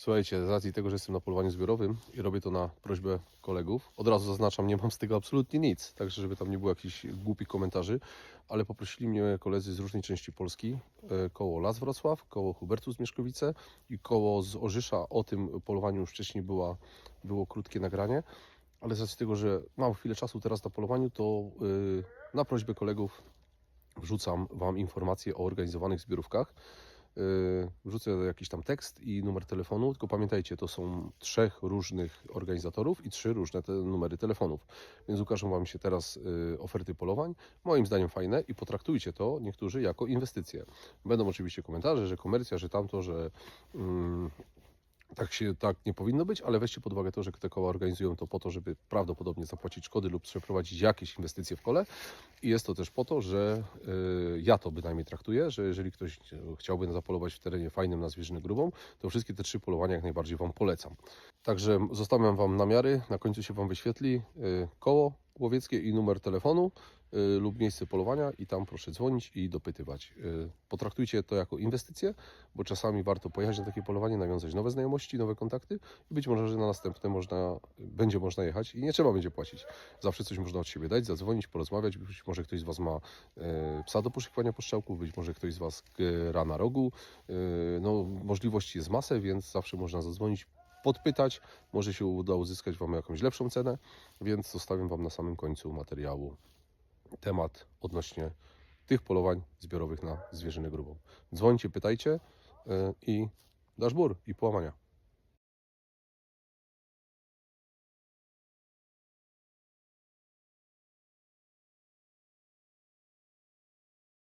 Słuchajcie, z racji tego, że jestem na polowaniu zbiorowym i robię to na prośbę kolegów, od razu zaznaczam, nie mam z tego absolutnie nic, także żeby tam nie było jakichś głupich komentarzy, ale poprosili mnie koledzy z różnej części Polski, e, koło Las Wrocław, koło Hubertus Mieszkowice i koło z Orzysza. O tym polowaniu już wcześniej była, było krótkie nagranie, ale z racji tego, że mam chwilę czasu teraz na polowaniu, to yy, na prośbę kolegów wrzucam Wam informacje o organizowanych zbiorówkach. Yy, Wrzucę jakiś tam tekst i numer telefonu, tylko pamiętajcie, to są trzech różnych organizatorów i trzy różne te numery telefonów. Więc ukażą Wam się teraz yy, oferty polowań, moim zdaniem fajne i potraktujcie to niektórzy jako inwestycje. Będą oczywiście komentarze, że komercja, że tamto, że mm, tak się tak nie powinno być, ale weźcie pod uwagę to, że te koła organizują to po to, żeby prawdopodobnie zapłacić szkody lub przeprowadzić jakieś inwestycje w kole. I jest to też po to, że y, ja to bynajmniej traktuję, że jeżeli ktoś chciałby zapolować w terenie fajnym na zwierzynę grubą, to wszystkie te trzy polowania jak najbardziej Wam polecam. Także zostawiam Wam namiary, na końcu się Wam wyświetli y, koło łowieckie i numer telefonu lub miejsce polowania i tam proszę dzwonić i dopytywać. Y, Potraktujcie to jako inwestycję, bo czasami warto pojechać na takie polowanie, nawiązać nowe znajomości, nowe kontakty i być może, że na następne można, będzie można jechać i nie trzeba będzie płacić. Zawsze coś można od siebie dać, zadzwonić, porozmawiać. Być może ktoś z Was ma e, psa do poszukiwania poszczałków, być może ktoś z Was gra na rogu. E, no, możliwości jest masę, więc zawsze można zadzwonić, podpytać. Może się uda uzyskać Wam jakąś lepszą cenę, więc zostawiam Wam na samym końcu materiału temat odnośnie tych polowań zbiorowych na zwierzynę grubą. Dzwońcie, pytajcie e, i dasz bór i połamania.